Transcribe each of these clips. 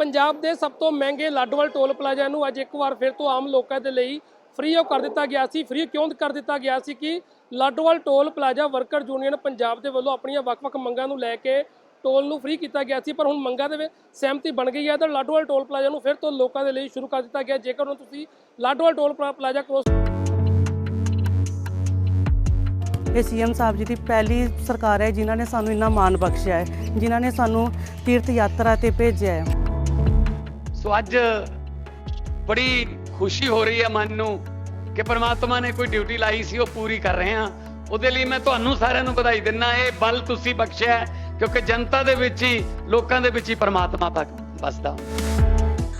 ਪੰਜਾਬ ਦੇ ਸਭ ਤੋਂ ਮਹਿੰਗੇ ਲਾਡੋਵਾਲ ਟੋਲ ਪਲਾਜ਼ਾ ਨੂੰ ਅੱਜ ਇੱਕ ਵਾਰ ਫਿਰ ਤੋਂ ਆਮ ਲੋਕਾਂ ਦੇ ਲਈ ਫ੍ਰੀ ਆਫ ਕਰ ਦਿੱਤਾ ਗਿਆ ਸੀ ਫ੍ਰੀ ਕਿਉਂ ਕਰ ਦਿੱਤਾ ਗਿਆ ਸੀ ਕਿ Ladowal toll plaza worker union Punjab ਦੇ ਵੱਲੋਂ ਆਪਣੀਆਂ ਵੱਖ-ਵੱਖ ਮੰਗਾਂ ਨੂੰ ਲੈ ਕੇ ਟੋਲ ਨੂੰ ਫ੍ਰੀ ਕੀਤਾ ਗਿਆ ਸੀ, ਪਰ ਹੁਣ ਮੰਗਾਂ ਦੇ ਵਿੱਚ ਸਹਿਮਤੀ ਬਣ ਗਈ ਹੈ ਤਾਂ ਲਾਡੋਵਾਲ ਟੋਲ ਪਲਾਜ਼ਾ ਨੂੰ ਫਿਰ ਤੋਂ ਲੋਕਾਂ ਦੇ ਲਈ ਸ਼ੁਰੂ ਕਰ ਦਿੱਤਾ ਗਿਆ। ਜੇਕਰ ਹੁਣ ਤੁਸੀਂ ਲਾਡੋਵਾਲ ਟੋਲ ਪਲਾ- ਪਲਾਜ਼ਾ ਕ੍ਰੋਸ ਇਹ ਸੀਐਮ ਸਾਹਿਬ ਜੀ ਦੀ ਪਹਿਲੀ ਸਰਕਾਰ ਹੈ, ਜਿਨ੍ਹਾਂ ਨੇ ਸਾਨੂੰ ਇੰਨਾ ਮਾਣ ਬਖਸ਼ਿਆ ਹੈ, ਜਿਨ੍ਹਾਂ ਨੇ ਸਾਨੂੰ ਤੀਰਥ ਯਾਤਰਾ ਤੇ ਭੇਜਿਆ ਹੈ। ਸੋ ਅੱਜ ਬੜੀ ਖੁਸ਼ੀ ਹੋ ਰਹੀ ਹੈ ਮਨ ਨੂੰ ਕਿ ਪ੍ਰਮਾਤਮਾ ਨੇ ਕੋਈ ਡਿਊਟੀ ਲਾਈ ਸੀ, ਉਹ ਪੂਰੀ ਕਰ ਰਹੇ ਹਾਂ। ਉਹਦੇ ਲਈ ਮੈਂ ਤੁਹਾਨੂੰ ਸਾਰਿਆਂ ਨੂੰ ਵਧਾਈ ਦਿੰਦਾ ਇਹ ਬਲ ਤੁਸੀਂ ਬਖਸ਼ਿਆ ਕਿਉਂਕਿ ਜਨਤਾ ਦੇ ਵਿੱਚ ਹੀ, ਲੋਕਾਂ ਦੇ ਵਿੱਚ ਹੀ ਪ੍ਰਮਾਤਮਾ ਬਖ- ਵਸਦਾ।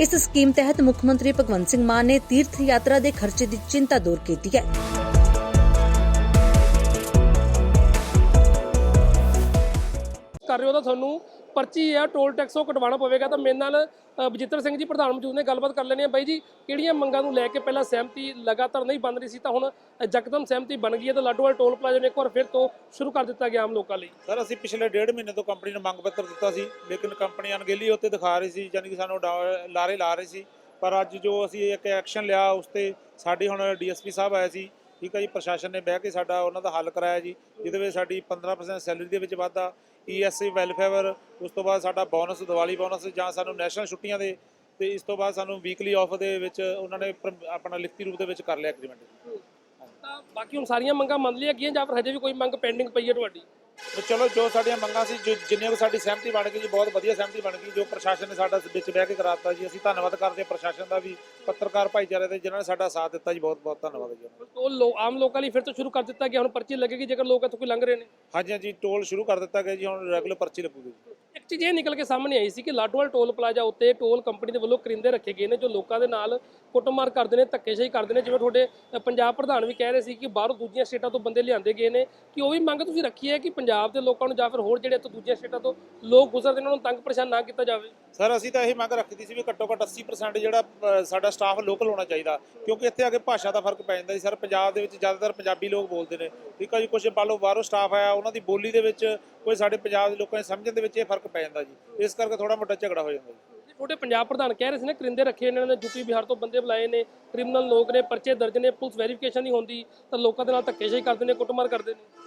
ਇਸ ਸਕੀਮ ਤਹਿਤ ਮੁੱਖ ਮੰਤਰੀ ਭਗਵੰਤ ਸਿੰਘ ਮਾਨ ਨੇ ਤੀਰਥ ਯਾਤਰਾ ਦੇ ਖਰਚੇ ਦੀ ਚਿੰਤਾ ਦੂਰ ਕੀਤੀ ਹੈ। ਕਰ ਰਹੇ ਹੋ ਤਾਂ ਤੁਹਾਨੂੰ ਪਰਚੀ ਆ, ਟੋਲ ਟੈਕਸ ਉਹ ਕਟਵਾਉਣਾ ਪਵੇਗਾ ਤਾਂ ਮੇਰੇ ਨਾਲ ਬਜਿੱਤਰ ਸਿੰਘ ਜੀ ਪ੍ਰਧਾਨ ਮੌਜੂਦ ਨੇ, ਗੱਲਬਾਤ ਕਰ ਲੈਣੀ ਹੈ। ਬਾਈ ਜੀ, ਕਿਹੜੀਆਂ ਮੰਗਾਂ ਨੂੰ ਲੈ ਕੇ ਪਹਿਲਾਂ ਸਹਿਮਤੀ ਲਗਾਤਾਰ ਨਹੀਂ ਬਣ ਰਹੀ ਸੀ, ਤਾਂ ਹੁਣ ਜਕਦਮ ਸਹਿਮਤੀ ਬਣ ਗਈ ਹੈ ਤਾਂ ਲਾਡੋਵਾਲ ਟੋਲ ਪਲਾਜ਼ਾ ਨੂੰ ਇੱਕ ਵਾਰ ਫਿਰ ਤੋਂ ਸ਼ੁਰੂ ਕਰ ਦਿੱਤਾ ਗਿਆ ਆਮ ਲੋਕਾਂ ਲਈ। ਸਰ, ਅਸੀਂ ਪਿਛਲੇ ਡੇਢ ਮਹੀਨੇ ਤੋਂ ਕੰਪਨੀ ਨੂੰ ਮੰਗ ਪੱਤਰ ਦਿੱਤਾ ਸੀ, ਲੇਕਿਨ ਕੰਪਨੀ ਅਣਗਹਿਲੀ ਉੱਤੇ ਦਿਖਾ ਰਹੀ ਸੀ ਯਾਨੀ ਕਿ ਸਾਨੂੰ ਡਾ- ਲਾਰੇ ਲਾ ਰਹੀ ਸੀ। ਪਰ ਅੱਜ ਜੋ ਅਸੀਂ ਇੱਕ ਐਕਸ਼ਨ ਲਿਆ, ਉਸ ਤੇ ਸਾਡੇ ਹੁਣ ਡੀਐਸਪੀ ਸਾਹਿਬ ਆਏ ਸੀ, ਠੀਕ ਹੈ ਜੀ, ਪ੍ਰਸ਼ਾਸਨ ਨੇ ਬਹਿ ਕੇ ਸਾਡਾ ਉਹਨਾਂ ਦਾ ਹੱਲ ਕਰਾਇਆ ਜੀ, ਜਿਹਦੇ ਵਿੱਚ ਸਾਡੀ 15% ਸੈਲਰੀ ਦੇ ਵਿੱਚ ਵਾਧਾ ਈਐਸਸੀ ਵੈਲਫੇਅਰ ਉਸ ਤੋਂ ਬਾਅਦ ਸਾਡਾ ਬੋਨਸ ਦੀਵਾਲੀ ਬੋਨਸ ਜਾਂ ਸਾਨੂੰ ਨੈਸ਼ਨਲ ਛੁੱਟੀਆਂ ਦੇ, ਤੇ ਇਸ ਤੋਂ ਬਾਅਦ ਸਾਨੂੰ ਵੀਕਲੀ ਆਫ ਦੇ ਵਿੱਚ ਉਹਨਾਂ ਨੇ ਪਰ- ਆਪਣਾ ਲਿਖਤੀ ਰੂਪ ਦੇ ਵਿੱਚ ਕਰ ਲਿਆ ਐਗਰੀਮੈਂਟ ਤਾਂ ਬਾਕੀ ਹੁਣ ਸਾਰੀਆਂ ਮੰਗਾਂ ਮੰਨ ਲਈਆਂ ਗਈਆਂ ਜਾਂ ਫਿਰ ਹਜੇ ਵੀ ਕੋਈ ਮੰਗ ਪੈਂਡਿੰਗ ਪਈ ਹੈ ਤੁਹਾਡੀ? ਤੇ ਚਲੋ ਜੋ ਸਾਡੀਆਂ ਮੰਗਾਂ ਸੀ ਜੋ ਜਿੰਨੀਆਂ ਕੁ ਸਾਡੀ ਸਹਿਮਤੀ ਬਣ ਗਈ ਜੀ ਬਹੁਤ ਵਧੀਆ ਸਹਿਮਤੀ ਬਣ ਗਈ ਜੋ ਪ੍ਰਸ਼ਾਸਨ ਨੇ ਸਾਡਾ ਵਿੱਚ ਬਹਿ ਕੇ ਕਰਾਤਾ ਜੀ ਅਸੀਂ ਧੰਨਵਾਦ ਕਰਦੇ ਹਾਂ ਪ੍ਰਸ਼ਾਸਨ ਦਾ ਵੀ ਪੱਤਰਕਾਰ ਭਾਈਚਾਰੇ ਦੇ ਜਿਨ੍ਹਾਂ ਨੇ ਸਾਡਾ ਸਾਥ ਦਿੱਤਾ ਜੀ ਬਹੁਤ ਬਹੁਤ ਧੰਨਵਾਦ ਜੀ ਉਹਨਾਂ ਦਾ। ਉਹ ਲੋ ਆਮ ਲੋਕਾਂ ਲਈ ਫਿਰ ਤੋਂ ਸ਼ੁਰੂ ਕਰ ਦਿੱਤਾ ਗਿਆ ਹੁਣ ਪਰਚੀ ਲੱਗੇਗੀ ਜੇਕਰ ਲੋਕ ਇੱਥੋਂ ਕੋਈ ਲੰਘ ਰਹੇ ਨੇ? ਹਾਂਜੀ ਹਾਂਜੀ ਟੋਲ ਸ਼ੁਰੂ ਕਰ ਦਿੱਤਾ ਗਿਆ ਜੀ ਹੁਣ ਰੈਗੂਲਰ ਪਰਚੀ ਲੱਗੂਗੀ ਜੀ। ਚੀਜ਼ ਇਹ ਨਿਕਲ ਕੇ ਸਾਹਮਣੇ ਆਈ ਸੀ ਕਿ ਲਾਡੋਵਾਲ ਟੋਲ ਪਲਾਜ਼ਾ ਉੱਤੇ ਟੋਲ ਕੰਪਨੀ ਦੇ ਵੱਲੋਂ ਕਰਿੰਦੇ ਰੱਖੇ ਗਏ ਨੇ, ਜੋ ਲੋਕਾਂ ਦੇ ਨਾਲ ਕੁੱਟਮਾਰ ਕਰਦੇ ਨੇ, ਧੱਕੇਸ਼ਾਹੀ ਕਰਦੇ ਨੇ, ਜਿਵੇਂ ਤੁਹਾਡੇ ਪੰਜਾਬ ਪ੍ਰਧਾਨ ਵੀ ਕਹਿ ਰਹੇ ਸੀ ਕਿ ਬਾਹਰੋਂ ਦੂਜੀਆਂ ਸਟੇਟਾਂ ਤੋਂ ਬੰਦੇ ਲਿਆਂਦੇ ਗਏ ਨੇ। ਕਿ ਉਹ ਵੀ ਮੰਗ ਤੁਸੀਂ ਰੱਖੀ ਹੈ ਕਿ ਪੰਜਾਬ ਦੇ ਲੋਕਾਂ ਨੂੰ ਜਾਂ ਫਿਰ ਹੋਰ ਜਿਹੜੇ ਇੱਥੋਂ ਦੂਜੀਆਂ ਸਟੇਟਾਂ ਤੋਂ ਲੋਕ ਗੁਜ਼ਰਦੇ ਨੇ, ਉਹਨਾਂ ਨੂੰ ਤੰਗ ਪਰੇਸ਼ਾਨ ਨਾ ਕੀਤਾ ਜਾਵੇ? ਸਰ, ਅਸੀਂ ਤਾਂ ਇਹ ਮੰਗ ਰੱਖਦੀ ਸੀ ਵੀ ਘੱਟੋ ਘੱਟ 80% ਜਿਹੜਾ ਸਾਡਾ ਸਟਾਫ ਲੋਕਲ ਹੋਣਾ ਚਾਹੀਦਾ। ਕਿਉਂਕਿ ਇੱਥੇ ਆ ਕੇ ਭਾਸ਼ਾ ਦਾ ਫ਼ਰਕ ਪੈ ਜਾਂਦਾ ਜੀ। ਸਰ, ਪੰਜਾਬ ਦੇ ਵਿੱਚ ਜ਼ਿਆਦਾਤਰ ਪੰਜਾਬੀ ਲੋਕ ਬੋਲਦੇ ਨੇ। ਠੀਕ ਆ ਜੀ ਕੁਝ ਮੰਨ ਲਓ ਬਾਹਰੋਂ ਸਟਾਫ ਆਇਆ, ਉਹਨਾਂ ਦੀ ਬੋਲੀ ਦੇ ਵਿੱਚ ਕੋਈ ਸਾਡੇ ਪੰਜਾਬ ਦੇ ਲੋਕਾਂ ਦੇ ਸਮਝਣ ਦੇ ਵਿੱਚ ਇਹ ਫ਼ਰਕ ਪੈ ਜਾਂਦਾ ਜੀ। ਇਸ ਕਰਕੇ ਥੋੜਾ ਮੋਟਾ ਝਗੜਾ ਹੋ ਜਾਂਦਾ ਜੀ। ਤੁਹਾਡੇ ਪੰਜਾਬ ਪ੍ਰਧਾਨ ਕਹਿ ਰਹੇ ਸੀ ਨਾ, ਕਰਿੰਦੇ ਰੱਖੇ ਨੇ ਇਹਨਾਂ ਨੇ ਯੂਪੀ ਬਿਹਾਰ ਤੋਂ ਬੰਦੇ ਬੁਲਾਏ ਨੇ, ਕ੍ਰਿਮੀਨਲ ਲੋਕ ਨੇ, ਪਰਚੇ ਦਰਜ ਨੇ, ਪੁਲਿਸ ਵੈਰੀਫਿਕੇਸ਼ਨ ਨਹੀਂ ਹੁੰਦੀ, ਤਾਂ ਲੋਕਾਂ ਦੇ ਨਾਲ ਧੱਕੇਸ਼ਾਹੀ ਕਰਦੇ ਨੇ, ਕੁੱਟਮਾਰ ਕਰਦੇ ਨੇ।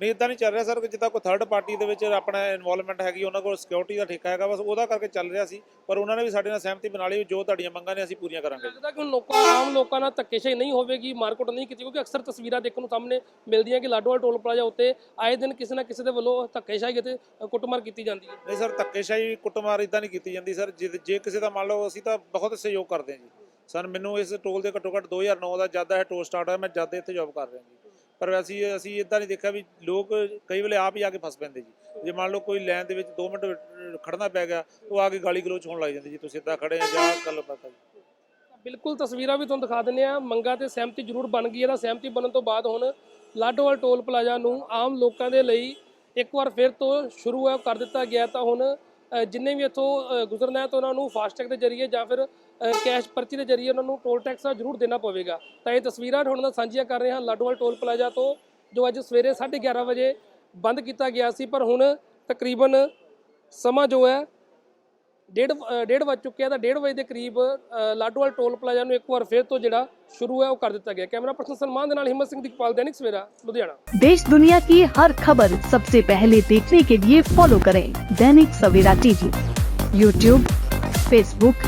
ਨਹੀਂ ਇਦਾਂ ਨਹੀਂ ਚੱਲ ਰਿਹਾ ਸਰ ਕਿ ਜਿੱਦਾਂ ਕੋਈ ਥਰਡ ਪਾਰਟੀ ਦੇ ਵਿੱਚ ਆਪਣਾ ਇਨਵੋਲਵਮੈਂਟ ਹੈਗੀ ਉਹਨਾਂ ਕੋਲ ਸਿਕਿਉਰਿਟੀ ਦਾ ਠੇਕਾ ਹੈਗਾ ਬਸ ਉਹਦਾ ਕਰਕੇ ਚੱਲ ਰਿਹਾ ਸੀ ਪਰ ਉਹਨਾਂ ਨੇ ਵੀ ਸਾਡੇ ਨਾਲ ਸਹਿਮਤੀ ਬਣਾ ਲਈ ਜੋ ਤੁਹਾਡੀਆਂ ਮੰਗਾਂ ਨੇ ਅਸੀਂ ਪੂਰੀਆਂ ਕਰਾਂਗੇ ਲੱਗਦਾ ਕਿ ਲੋਕਾਂ ਆਮ ਲੋਕਾਂ ਨਾਲ ਧੱਕੇਸ਼ਾਹੀ ਨਹੀਂ ਹੋਵੇਗੀ ਮਾਰਕੁੱਟ ਨਹੀਂ ਕੀਤੀ ਕਿਉਂਕਿ ਅਕਸਰ ਤਸਵੀਰਾਂ ਦੇਖਣ ਨੂੰ ਸਾਹਮਣੇ ਮਿਲਦੀਆਂ ਕਿ ਲਾਡੋਵਾਲ ਟੋਲ ਪਲਾਜ਼ਾ ਉੱਤੇ ਆਏ ਦਿਨ ਕਿਸੇ ਨਾ ਕਿਸੇ ਦੇ ਵੱਲੋਂ ਧੱਕੇਸ਼ਾਹੀ ਅਤੇ ਕੁੱਟਮਾਰ ਕੀਤੀ ਜਾਂਦੀ ਹੈ। ਨਹੀਂ ਸਰ ਧੱਕੇਸ਼ਾਹੀ ਕੁੱਟਮਾਰ ਇਦਾਂ ਨਹੀਂ ਕੀਤੀ ਜਾਂਦੀ ਸਰ ਜੇ ਕਿਸੇ ਦਾ ਮੰਨ ਲਓ ਅਸੀਂ ਤਾਂ ਬਹੁਤ ਸਹਿਯੋਗ ਕਰਦੇ ਹਾਂ ਜੀ। ਸਰ ਮੈਨੂੰ ਇਸ ਟੋਲ ਦੇ ਘੱਟੋ ਘੱਟ 2009 ਦਾ ਜਦ ਇਹ ਟੋਲ ਸਟਾਰਟ ਹੋਇਆ ਮੈਂ ਜਦ ਦੇ ਇੱਥੇ ਜੌਬ ਕਰ ਰਿਹਾ ਜੀ। ਪਰ ਅਸੀਂ ਅਸੀਂ ਇਦਾਂ ਨਹੀਂ ਦੇਖਿਆ ਵੀ ਲੋਕ ਕਈ ਵੇਲੇ ਆਪ ਹੀ ਆ ਕੇ ਫਸ ਪੈਂਦੇ ਜੀ। ਜੇ ਮੰਨ ਲਓ ਕੋਈ ਲਾਈਨ ਦੇ ਵਿੱਚ 2 ਮਿੰਟ ਖੜਨਾ ਪੈ ਗਿਆ, ਉਹ ਆ ਕੇ ਗਾਲੀ ਗਲੋਚ ਹੋਣ ਲੱਗ ਜਾਂਦੀ ਜੀ, ਤੁਸੀਂ ਇੱਦਾਂ ਖੜੇ ਜਾਂ ਗੱਲ ਪਤਾ ਜੀ ਬਿਲਕੁਲ ਤਸਵੀਰਾਂ ਵੀ ਤੁਹਾਨੂੰ ਦਿਖਾ ਦਿੰਦੇ ਆ ਮੰਗਾਂ ਤੇ ਸਹਿਮਤੀ ਜ਼ਰੂਰ ਬਣ ਗਈ ਹੈ। ਤਾਂ ਸਹਿਮਤੀ ਬਣਨ ਤੋਂ ਬਾਅਦ ਹੁਣ ਲਾਡੋਵਾਲ ਟੋਲ ਪਲਾਜ਼ਾ ਨੂੰ ਆਮ ਲੋਕਾਂ ਦੇ ਲਈ ਇੱਕ ਵਾਰ ਫਿਰ ਤੋਂ ਸ਼ੁਰੂ ਹੈ ਕਰ ਦਿੱਤਾ ਗਿਆ ਤਾਂ ਹੁਣ ਜਿੰਨੇ ਵੀ ਇੱਥੋਂ ਗੁਜ਼ਰਨਾ ਹੈ ਤਾਂ ਉਹਨਾਂ ਨੂੰ ਫਾਸਟੈਗ ਦੇ ਜ਼ਰੀਏ ਜਾਂ ਫਿਰ ਕੈਸ਼ ਪਰਚੀ ਦੇ ਜ਼ਰੀਏ ਉਹਨਾਂ ਨੂੰ ਟੋਲ ਟੈਕਸ ਦਾ ਜ਼ਰੂਰ ਦੇਣਾ ਪਵੇਗਾ ਤਾਂ ਇਹ ਤਸਵੀਰਾਂ ਤੁਹਾਡੇ ਨਾਲ ਸਾਂਝੀਆਂ ਕਰ ਰਹੇ ਹਾਂ ਲਾਡੋਵਾਲ ਟੋਲ ਪਲਾਜ਼ਾ ਤੋਂ ਜੋ ਅੱਜ ਸਵੇਰੇ 11:30 ਵਜੇ ਬੰਦ ਕੀਤਾ ਗਿਆ ਸੀ ਪਰ ਹੁਣ ਤਕਰੀਬਨ ਸਮਾਂ ਜੋ ਹੈ ਡੇਢ ਅ, ਡੇਢ ਵੱਜ ਚੁੱਕਿਆ ਤਾਂ ਡੇਢ ਵਜੇ ਦੇ ਕਰੀਬ ਅ, ਲਾਡੋਵਾਲ ਟੋਲ ਪਲਾਜ਼ਾ ਨੂੰ ਇੱਕ ਵਾਰ ਫਿਰ ਤੋਂ ਜਿਹੜਾ ਸ਼ੁਰੂ ਹੈ ਉਹ ਕਰ ਦਿੱਤਾ ਗਿਆ ਕੈਮਰਾ ਪਰਸਨ ਸਲਮਾਨ ਦੇ ਨਾਲ ਹਿੰਮਤ ਸਿੰਘ ਦੀਪਾਲ ਦੈਨਿਕ ਸਵੇਰਾ ਲੁਧਿਆਣਾ देश दुनिया की हर खबर सबसे पहले देखने के लिए फॉलो करें Dainik Savera TV YouTube Facebook